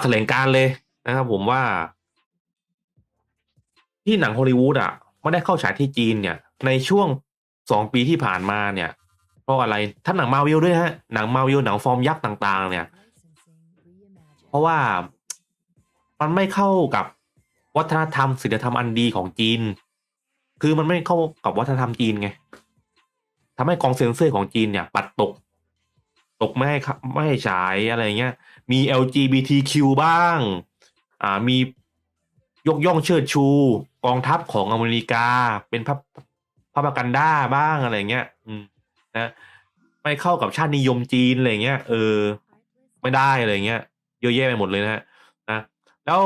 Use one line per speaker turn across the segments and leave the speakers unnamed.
แถลงการเลยนะครับผมว่า ที่หนังฮอลลีวูดอะไม่ได้เข้าฉายที่จีนเนี่ย ในช่วงสองปีที่ผ่านมาเนี่ย เพราะอะไรถ้าหนังมาวิลด้วยฮะหนังมาวิลหนังฟอร์มยักษ์ต่าง ๆ เนี่ย เพราะว่ามันไม่เข้ากับวัฒนธรรมศีลธรรมอันดีของจีน คือมันไม่เข้ากับวัฒนธรรมจีนไงทำให้กองเซ็นเซอร์ของจีนเนี่ย ปัดตก ตกไม่ให้เข้าไม่ให้ฉายอะไรเงี้ย มี LGBTQ บ้าง อ่า มียกย่องเชิดชูกองทัพของอเมริกา เป็นพระพระกันด้าบ้างอะไรเงี้ย อืม นะ ไม่เข้ากับชาตินิยมจีนอะไรเงี้ย เออ ไม่ได้อะไรเงี้ย เยอะแยะไปหมดเลยนะฮะ นะ แล้ว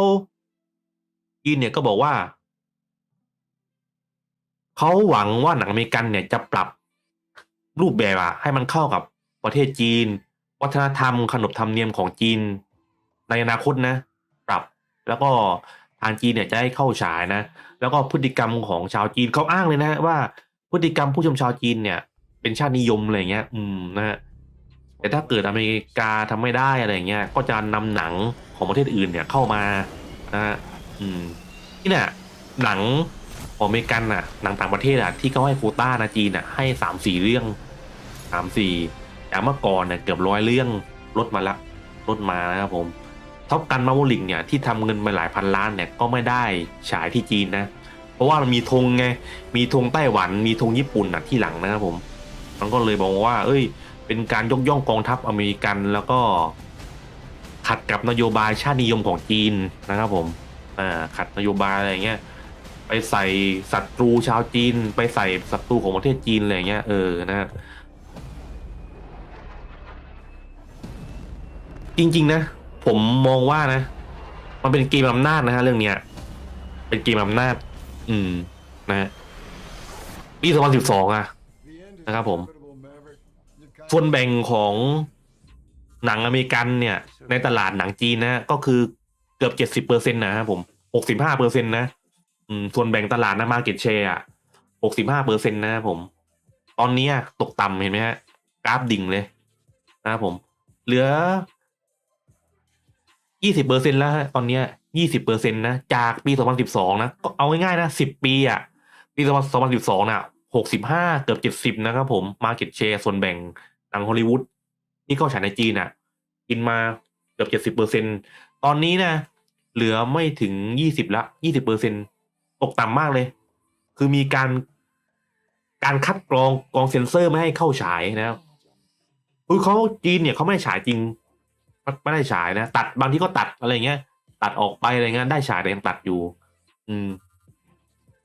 จีนเนี่ยก็บอกว่า เขาหวังว่าหนังอเมริกันเนี่ยจะปรับรูปแบบอะให้มันเข้ากับ ประเทศจีน วัฒนธรรม ขนบธรรมเนียมของจีน ในอนาคตนะ ปรับ แล้วก็ทางจีนเนี่ยจะให้เข้าฉายนะ แล้วก็พฤติกรรมของชาวจีนเขาอ้างเลยนะว่าพฤติกรรมผู้ชมชาวจีนเนี่ย เป็นชาตินิยมอะไรเงี้ย อืมนะฮะแต่ถ้าเกิดอเมริกาทำไม่ได้อะไรเงี้ย ก็จะนำหนังของประเทศอื่นเนี่ยเข้ามานะฮะอืมที่เนี่ยหนังของอเมริกันน่ะหนังต่างประเทศอะที่เขาให้โคต้านะจีนอะให้สามสี่เรื่องสามสี่ จากเมื่อก่อนเนี่ยเกือบร้อยเรื่องลดมาละลดมานะครับผมท็อปกันมาโวลิงเนี่ยที่ทำเงินไปหลายพันล้านเนี่ยก็ไม่ได้ฉายที่จีนนะ เพราะว่ามันมีธงไงมีธงไต้หวันมีธงญี่ปุ่นอะที่หลังนะครับผม มันก็เลยบอกว่า เอ้ย เป็นการยกย่องกองทัพอเมริกันแล้วก็ ขัดกับนโยบายชาตินิยมของจีนนะครับผมอ่าขัดนโยบายอะไรเงี้ยไปใส่ศัตรูชาวจีน ไปใส่ศัตรูของประเทศจีนอะไรเงี้ยเออนะ จริง ๆ นะ ผมมองว่านะ มันเป็นเกมอำนาจนะฮะเรื่องเนี้ย เป็นเกมอำนาจ อืม นะฮะปี2012อะนะครับผม ส่วนแบ่งของหนังอเมริกันเนี่ย ในตลาดหนังจีนนะ ก็คือเกือบเจ็ดสิบเปอร์เซ็นต์นะครับผมหกสิบห้าเปอร์เซ็นต์นะอืมส่วนแบ่งตลาดนะมาเก็ตแชร์อะหกสิบห้าเปอร์เซ็นต์นะครับผม ตอนนี้ตกต่ำเห็นไหมฮะ กราฟดิ่งเลยนะครับผม เหลือ ยี่สิบเปอร์เซ็นแล้วตอนเนี้ยยี่สิบเปอร์เซ็นต์นะจากปีสองพันสิบสองนะก็เอาง่ายๆนะสิบปีอะปีสองพันสองพันสิบสองน่ะหกสิบห้าเกือบเจ็ดสิบนะครับผมมาเก็ตแชร์ส่วนแบ่งหนังฮอลลีวูดที่เข้าฉายในจีนอะ กินมาเกือบเจ็ดสิบเปอร์เซ็นตอนนี้นะเหลือไม่ถึงยี่สิบละยี่สิบเปอร์เซ็นตกต่ำมากเลย คือมีการการคัดกรองกองเซ็นเซอร์ไม่ให้เข้าฉายนะครับคือเขาจีนเนี่ยเขาไม่ฉายจริง ไม่ได้ฉายนะ ตัดบางที่ก็ตัดอะไรเงี้ย ตัดออกไปอะไรเงี้ยได้ฉายแต่ยังตัดอยู่ อืม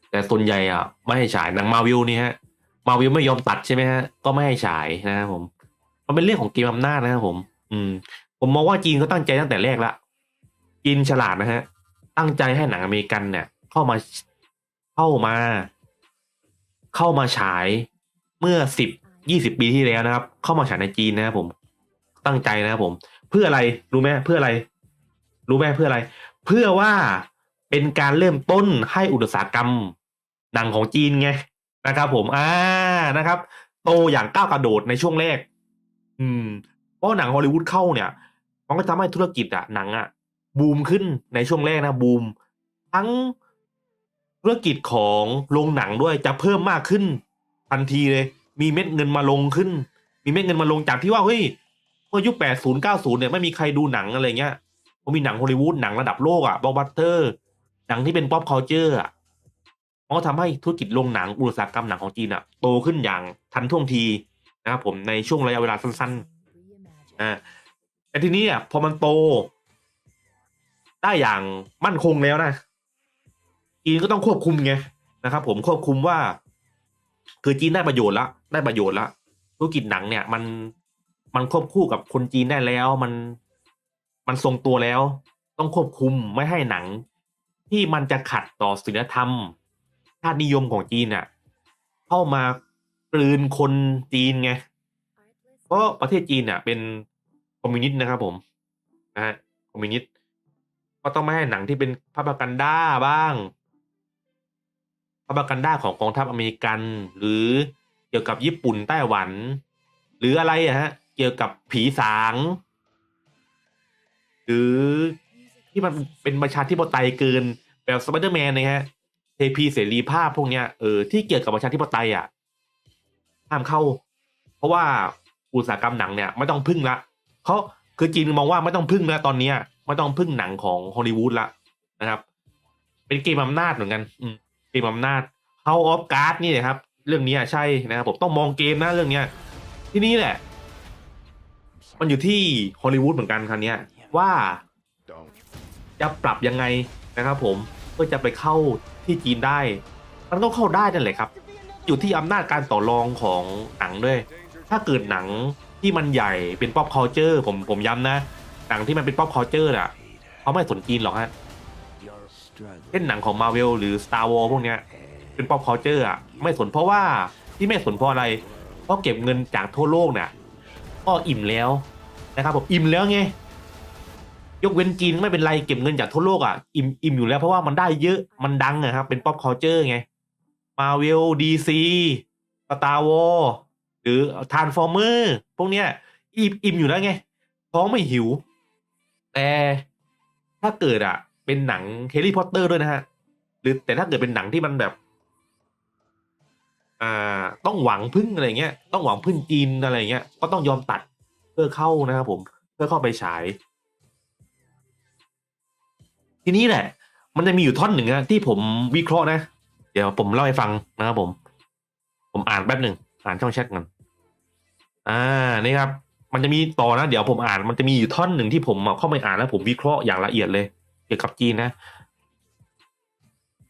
แต่ส่วนใหญ่อะ ไม่ให้ฉายหนังมาวิลนี่ฮะ มาวิลไม่ยอมตัดใช่ไหมฮะ ก็ไม่ให้ฉายนะครับผม มันเป็นเรื่องของเกมอำนาจนะครับผม อืม ผมมองว่าจีนเขาตั้งใจตั้งแต่แรกละจีนฉลาดนะฮะ ตั้งใจให้หนังอเมริกันเนี่ย เข้ามาเข้ามา เข้ามาฉายเมื่อสิบยี่สิบปีที่แล้วนะครับ เข้ามาฉายในจีนนะครับผม ตั้งใจนะครับผม เพื่ออะไรรู้ไหมเพื่ออะไร รู้ไหมเพื่ออะไร เพื่อว่าเป็นการเริ่มต้นให้อุตสาหกรรมหนังของจีนไงนะครับ ผมอ่านะครับ โตอย่างก้าวกระโดดในช่วงแรก อืมเพราะหนังฮอลลีวูดเข้าเนี่ย มันก็ทำให้ธุรกิจอะหนังอะบูมขึ้นในช่วงแรกนะบูม ทั้งธุรกิจของโรงหนังด้วยจะเพิ่มมากขึ้นทันทีเลย มีเม็ดเงินมาลงขึ้น มีเม็ดเงินมาลงจากที่ว่าเฮ้ย มื่อยุคแปดศูนย์เก้าศูนย์เนี่ยไม่มีใครดูหนังอะไรเงี้ยพอมีหนังฮอลลีวูดหนังระดับโลกอะบล็อกบัสเตอร์ หนังที่เป็นป๊อปคอลเจอร์อะมันก็ทำให้ธุรกิจโรงหนังอุตสาหกรรมหนังของจีนอะโตขึ้นอย่างทันท่วงทีนะครับผมในช่วงระยะเวลาสั้นๆอ่าแต่ทีนี้อะพอมันโต ได้อย่างมั่นคงแล้วนะจีนก็ต้องควบคุมไงนะครับ ผมควบคุมว่า คือจีนได้ประโยชน์ละได้ประโยชน์ละธุรกิจหนังเนี่ย มัน มันควบคู่กับคนจีนได้แล้วมันมันทรงตัวแล้ว ต้องควบคุมไม่ให้หนัง ที่มันจะขัดต่อศีลธรรมชาตินิยมของจีนน่ะ เข้ามากลืนคนจีนไงเพราะประเทศจีนเนี่ยเป็นคอมมิวนิสต์นะครับผมนะฮะคอมมิวนิสต์ก็ต้องไม่ให้หนังที่เป็นพาปกันด้าบ้างพาปกันด้าของกองทัพอเมริกัน หรือเกี่ยวกับญี่ปุ่นไต้หวัน หรืออะไรอะฮะ เกี่ยวกับผีสาง หรือที่มันเป็นประชาธิปไตยเกินแบบสไปเดอร์แมนนะฮะเทพีเสรีภาพพวกเนี้ยเออที่เกี่ยวกับประชาธิปไตยอะห้ามเข้า เพราะว่าอุตสาหกรรมหนังเนี่ยไม่ต้องพึ่งละเขาคือจีนมองว่าไม่ต้องพึ่งแล้วตอนเนี้ยไม่ต้องพึ่งหนังของฮอลลีวูดละนะครับ เป็นเกมอำนาจเหมือนกัน อืมเกมอำนาจ House of Cards นี่นะครับ เรื่องนี้ใช่นะครับผมต้องมองเกมนะเรื่องเนี้ยที่นี่แหละ มันอยู่ที่ฮอลลีวูดเหมือนกันครั้เนี้ยว่า
Don't.
จะปรับยังไงนะครับผมเพื่อจะไปเข้าที่จีนได้ มันก็เข้าได้นั่นแหละครับ อยู่ที่อำนาจการต่อรองของหนังด้วย ถ้าเกิดหนังที่มันใหญ่เป็น pop culture ผมผมย้ำนะ หนังที่มันเป็น pop culture อะเขาไม่สนจีนหรอกฮะเช่นหนังของ Marvel หรือ Star Wars พวกเนี้ยเป็น pop culture อะไม่สนเพราะว่าที่ไม่สนเพราะอะไรเพราะเก็บเงินจากทั่วโลกเนี่ย ก็อิ่มแล้วนะครับผมอิ่มแล้วไงยกเว้นจีนไม่เป็นไรเก็บเงินจากทั่วโลกอะอิ่มอิ่มอยู่แล้วเพราะว่ามันได้เยอะมันดังอะครับ เป็น pop culture ไง Marvel DC Star Wars หรือ Transformer พวกเนี้ยอิ่มอิ่มอยู่แล้วไงท้องไม่หิว แต่ถ้าเกิดอะ เป็นหนังแฮร์รี่พอตเตอร์ด้วยนะฮะ หรือแต่ถ้าเกิดเป็นหนังที่มันแบบ อ่าต้องหวังพึ่งอะไรเงี้ยต้องหวังพึ่งจีนอะไรเงี้ยก็ต้องยอมตัดเพื่อเข้านะครับผมเพื่อเข้าไปฉาย ทีนี้แหละ มันจะมีอยู่ท่อนหนึ่งนะที่ผมวิเคราะห์นะ เดี๋ยวผมเล่าให้ฟังนะครับผม ผมอ่านแป๊บหนึ่งอ่านช่องแชทกันอ่านี่ครับ มันจะมีต่อนะ เดี๋ยวผมอ่าน มันจะมีอยู่ท่อนหนึ่งที่ผมเข้าไปอ่านแล้ว ผมวิเคราะห์อย่างละเอียดเลย เกี่ยวกับจีนนะ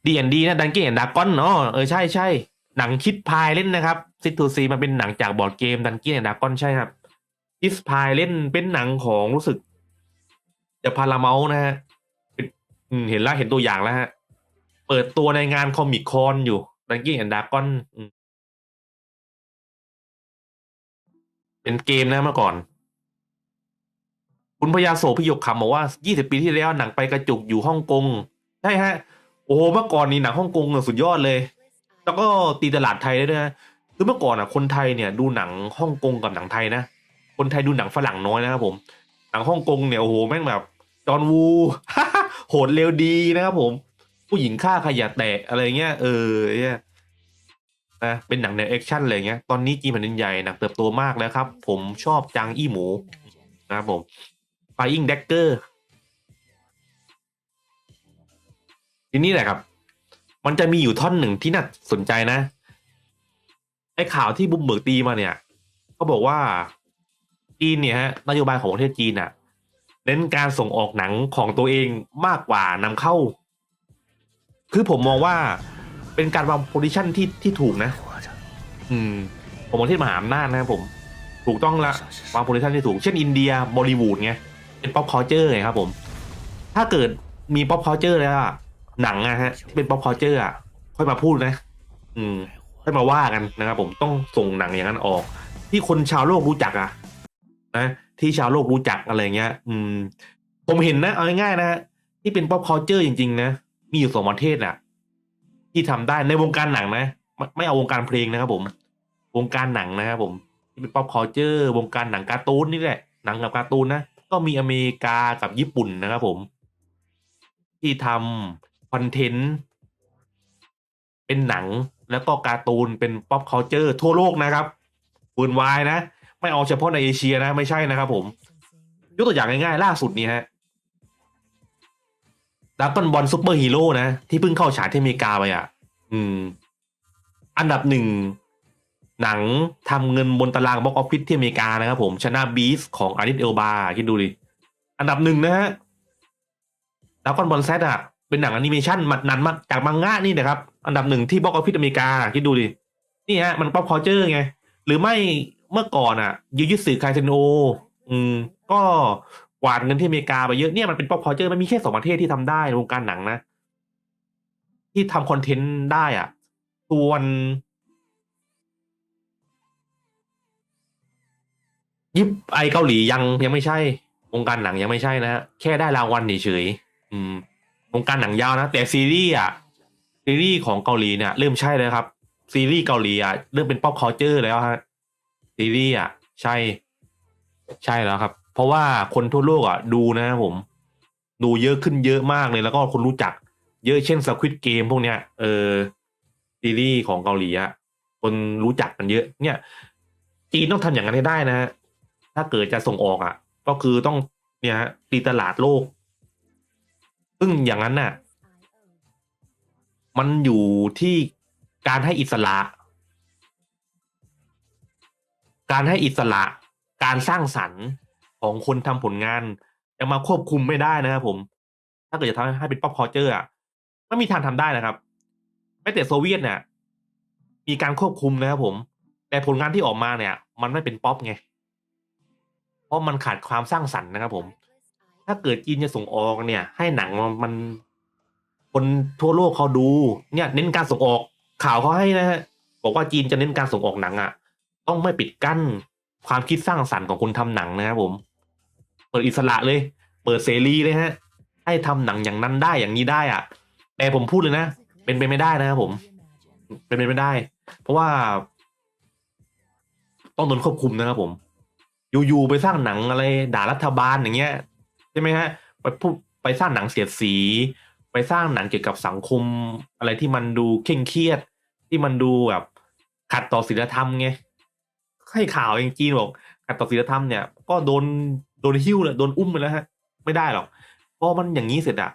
ดีแอนดีนะดันเกนดากอนเนาะเออใช่ใช่ หนังคิดพายเล่นนะครับซิทูซีมันเป็นหนังจากบอร์ดเกมดันเกนดากอนใช่ครับคิดพายเล่นเป็นหนังของรู้สึกจะพาราเมานะฮะเห็นแล้วเห็นตัวอย่างแล้วฮะ เปิดตัวในงานคอมิคคอนอยู่ดันเกนดากอนเป็นเกมนะเมื่อก่อน คุณพยาโสพิยกคำบอกว่า 20 ปีที่แล้วหนังไปกระจุกอยู่ฮ่องกง ใช่ฮะ โอ้เมื่อก่อนนี่หนังฮ่องกงสุดยอดเลย แล้วก็ตีตลาดไทยได้ด้วยนะคือเมื่อก่อนอะคนไทยเนี่ยดูหนังฮ่องกงกับหนังไทยนะ คนไทยดูหนังฝรั่งน้อยนะครับผม หนังฮ่องกงเนี่ยโอ้โหแม่งแบบจอห์นวูโหดเร็วดีนะครับผม ผู้หญิงฆ่าขยะแตะอะไรเงี้ยเออเนี่ยนะเป็นหนังแนวแอคชั่นอะไรเงี้ยตอนนี้จีนแผ่นดินใหญ่หนังเติบโตมากแล้วครับ ผมชอบจางอี้หมูนะครับผม Flying Dagger ทีนี้แหละครับ มันจะมีอยู่ท่อนหนึ่งที่น่าสนใจนะไอ้ข่าวที่บุมเบิกตีมาเนี่ยเขาบอกว่าจีนเนี่ยฮะนโยบายของประเทศจีนอะเน้นการส่งออกหนังของตัวเองมากกว่านำเข้า คือผมมองว่าเป็นการวางโพซิชันที่ที่ถูกนะ อืม ผมมองที่มหาอำนาจนะครับผม ถูกต้องละวางโพซิชันที่ถูก เช่นอินเดียบอลิวูดไงเป็นป๊อปคอเจอร์ไงครับผม ถ้าเกิดมีป๊อปคอเจอร์แล้วอะ หนังอะฮะที่เป็นป๊อปคอเจอร์อะค่อยมาพูดนะ อืมค่อยมาว่ากันนะครับผมต้องส่งหนังอย่างนั้นออก ที่คนชาวโลกรู้จักอะนะที่ชาวโลกรู้จักอะไรเงี้ย อืม ผมเห็นนะ เอาง่ายๆนะฮะที่เป็นป๊อปคอเจอร์จริงๆนะมีอยู่สองประเทศอะที่ทำได้ในวงการหนังนะไม่ไม่เอาวงการเพลงนะครับผม วงการหนังนะครับผมที่เป็นป๊อปคอเจอร์วงการหนังการ์ตูนนี่แหละหนังกับการ์ตูนนะก็มีอเมริกากับญี่ปุ่นนะครับผม ที่ทำ คอนเทนต์ เป็นหนังแล้วก็การ์ตูนเป็นป๊อปค u เจอร์ทั่วโลกนะครับปืนวายนะ ไม่เอาเฉพาะในเอเชียนะ ไม่ใช่นะครับผม ยกตัวอย่างง่ายๆ ล่าสุดนี้ฮะดักกอนบอลซูเปอร์ฮีโร่นะ ที่เพิ่งเข้าฉายที่อเมริกาไปอะ อืม อันดับหนึ่ง หนังทำเงินบนตารางบ็อกออฟฟิศที่อเมริกานะครับผม ชนะบีสของอาริสเอลบาคิดดูดิ อันดับหนึ่งนะฮะดากอนบอลแซดอะ เป็นหนังแอนิเมชันมันนันมากจากมังงะนี่นะครับ อันดับหนึ่งที่บ็อกออฟฟิศอเมริกาคิดดูดินี่ฮะมันป๊อปคอเจอร์ไง หรือไม่เมื่อก่อนอะยูยิสึไคเซนโออืมก็กวาดเงินที่อเมริกาไปเยอะเนี่ยมันเป็นป๊อปคอเจอร์มันมีแค่สองประเทศที่ทำได้ในวงการหนังนะ ที่ทำคอนเทนต์ได้อะส่วนยิปไอเกาหลียังยังไม่ใช่วงการหนังยังไม่ใช่นะฮะแค่ได้รางวัลเฉยๆอืม วงการหนังยาวนะ แต่ซีรีส์อะซีรีส์ของเกาหลีเนี่ยเริ่มใช่แล้วครับ ซีรีส์เกาหลีอะเริ่มเป็นป๊อปคอเจอร์แล้วฮะซีรีส์อะใช่ ใช่แล้วครับ เพราะว่าคนทั่วโลกอะดูนะครับผม ดูเยอะขึ้นเยอะมากเลยแล้วก็คนรู้จัก เยอะเช่นสควิตเกมพวกเนี้ยเออซีรีส์ของเกาหลีอะคนรู้จักกันเยอะ เนี่ยจีนต้องทำอย่างนั้นให้ได้นะฮะถ้าเกิดจะส่งออกอะก็คือต้องเนี่ยฮะตีตลาดโลก ซึ่งอย่างนั้นน่ะ มันอยู่ที่การให้อิสระ การให้อิสระ การสร้างสรรค์ของคนทำผลงานจะมาควบคุมไม่ได้นะครับผม ถ้าเกิดจะทำให้เป็นป๊อปคอเจอร์อะไม่มีทางทำได้นะครับแม้แต่โซเวียตเนี่ยมีการควบคุมนะครับผม แต่ผลงานที่ออกมาเนี่ย มันไม่เป็นป๊อปไง เพราะมันขาดความสร้างสรรค์นะครับผม ถ้าเกิดจีนจะส่งออกเนี่ย ให้หนังมันคนทั่วโลกเขาดู เนี่ย เน้นการส่งออกข่าวเขาให้นะฮะบอกว่าจีนจะเน้นการส่งออกหนังอะ่ะ ต้องไม่ปิดกั้นความคิดสร้างสรรค์ของคนทำหนังนะครับผม เปิดอิสระเลย เปิดเสรีเลยฮะ ให้ทำหนังอย่างนั้นได้อย่างนี้ได้อะ่ะ แต่ผมพูดเลยนะ เป็นไปไม่ได้นะครับผม เป็นไปไม่ได้ เพราะว่า ต้องโดนควบคุมนะครับผม อยู่ๆไปสร้างหนังอะไรด่ารัฐบาลอย่างเงี้ย ช่ไหมฮะไปพูดไปสร้างหนังเสียดสี ไปสร้างหนังเกี่ยวกับสังคม อะไรที่มันดูเคร่งเครียด ที่มันดูแบบขัดต่อศีลธรรมไงให้ข่าวเองจีนบอกขัดต่อศีลธรรมเนี่ย ก็โดนโดนหิ้วเลยโดนอุ้มไปแล้วฮะ ไม่ได้หรอกพราะมันอย่างนี้เสร็จอะ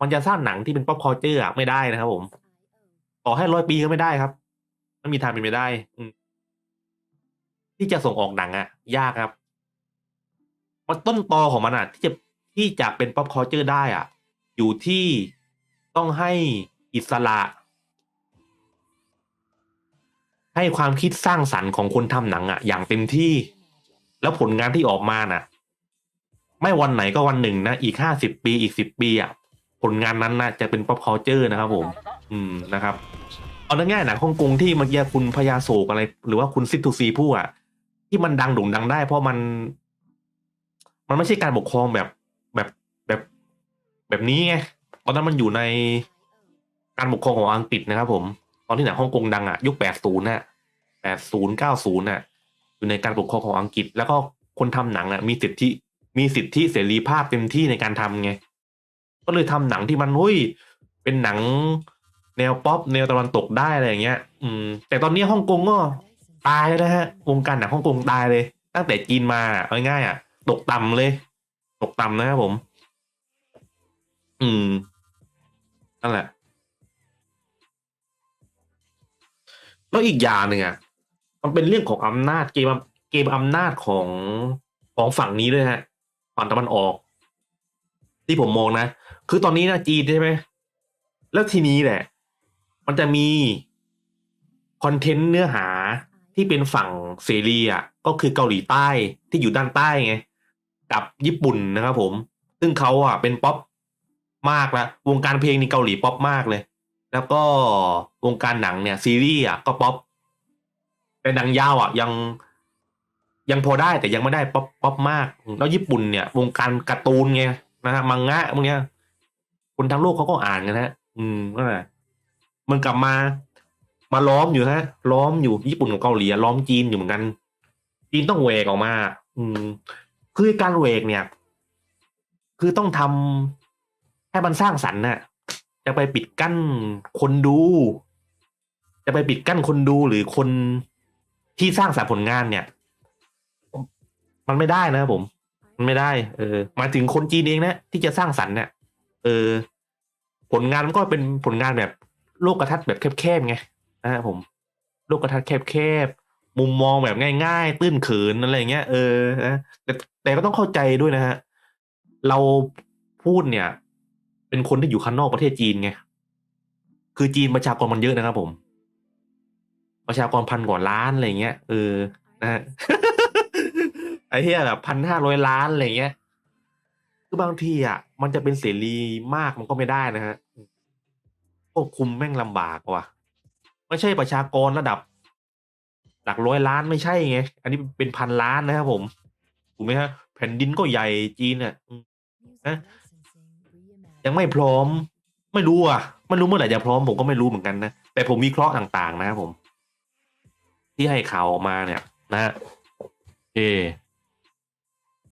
มันจะสร้างหนังที่เป็นป๊อปคอเจอร์อะไม่ได้นะครับผมต่อให้ร้อยปีก็ไม่ได้ครับไม่มีทางเป็นไปได้ อืที่จะส่งออกหนังอะยากครับมันต้นตอของมันอะที่จะ ที่จะเป็นป๊อปคอเจอร์ได้อะอยู่ที่ต้องให้อิสระ ให้ความคิดสร้างสรรค์ของคนทำหนังอะอย่างเต็มที่ แล้วผลงานที่ออกมาน่ะ ไม่วันไหนก็วันหนึ่งนะ อีกห้าสิบปีอีกสิบปีอะผลงานนั้นนะจะเป็น pop culture นะครับผม อืมนะครับ เอาง่ายๆหนังฮ่องกงที่เมื่อกี้คุณพญาโศกอะไร หรือว่าคุณซิทูซีพูดอะที่มันดังโด่งดังได้ เพราะมัน มันไม่ใช่การปกครองแบบ แบบนี้ไงตอนนั้นมันอยู่ในการปกครองของอังกฤษนะครับ ผม ตอนที่หนังฮ่องกงดังอะยุคแปดศูนย์น่ะแปดศูนย์เก้าศูนย์น่ะ อยู่ในการปกครองของอังกฤษ แล้วก็คนทำหนังอะมีสิทธิมีสิทธิเสรีภาพเต็มที่ในการทำไงก็เลยทำหนังที่มันเฮ้ยเป็นหนังแนวป๊อปแนวตะวันตกได้อะไรอย่างเงี้ย อืม แต่ตอนนี้ฮ่องกงก็ตายแล้วนะฮะ วงการหนังฮ่องกงตายเลย ตั้งแต่จีนมาเอาง่ายอะ ตกต่ำเลย ตกต่ำนะครับผม อืม นั่นแหละ แล้วอีกอย่างหนึ่งอะ มันเป็นเรื่องของอำนาจเกมเกมอำนาจของของฝั่งนี้ด้วยฮะ ฝั่งตะวันออก ที่ผมมองนะ คือตอนนี้นะจีนใช่ไหม แล้วทีนี้แหละ มันจะมีคอนเทนต์เนื้อหาที่เป็นฝั่งเสรีอะ ก็คือเกาหลีใต้ที่อยู่ด้านใต้ไง กับญี่ปุ่นนะครับผม ซึ่งเขาอะเป็นป๊อป มากแล้ววงการเพลงในเกาหลีป๊อปมากเลย แล้วก็วงการหนังเนี่ย ซีรีส์อะก็ป๊อปแต่หนังยาวอะยังยังพอได้แต่ยังไม่ได้ป๊อปป๊อปมาก แล้วญี่ปุ่นเนี่ยวงการการ์ตูนไงนะฮะมังงะพวกเนี้ยคนทั้งโลกเขาก็อ่านกันฮะ อืมก็แหละมันกลับมามาล้อมอยู่ฮะ ล้อมอยู่ญี่ปุ่นกับเกาหลีล้อมจีนอยู่เหมือนกัน จีนต้องแหวกออกมา อืม คือการแหวกเนี่ย คือต้องทำ ให้มันสร้างสรรค์น่ะ จะไปปิดกั้นคนดู จะไปปิดกั้นคนดูหรือคนที่สร้างสรรค์ผลงานเนี่ย มันไม่ได้นะผม มันไม่ได้ เออมาถึงคนจีนเองนะที่จะสร้างสรรค์เนี่ยเออ ผลงานมันก็เป็นผลงานแบบ โลกกระทัดแบบแคบๆไงนะฮะผม โลกกระทัดแคบๆมุมมองแบบง่าย ๆ ตื้นเขินอะไรอย่างเงี้ยเออนะแต่แต่ก็ต้องเข้าใจด้วยนะฮะเราพูดเนี่ย เป็นคนที่อยู่ข้างนอกประเทศจีนไงคือจีนประชากรมันเยอะนะครับผม ประชากรพันกว่าล้านอะไรเงี้ยเออนะฮะไอ้เหี้ยแบบพันห้าร้อยล้านอะไรเงี้ยคือบางทีอะ มันจะเป็นเสรีมากมันก็ไม่ได้นะฮะควบคุมแม่งลำบากว่ะไม่ใช่ประชากรระดับ หลักร้อยล้านไม่ใช่ไงอันนี้เป็นพันล้านนะครับผมถูกไหมฮะแผ่นดินก็ใหญ่จีนอะ
นะ
ยังไม่พร้อม ไม่รู้อะไม่รู้เมื่อไหร่จะพร้อมผมก็ไม่รู้เหมือนกันนะแต่ผมวิเคราะห์ต่าง ๆ นะผม ที่ให้ข่าวออกมาเนี่ย นะเอ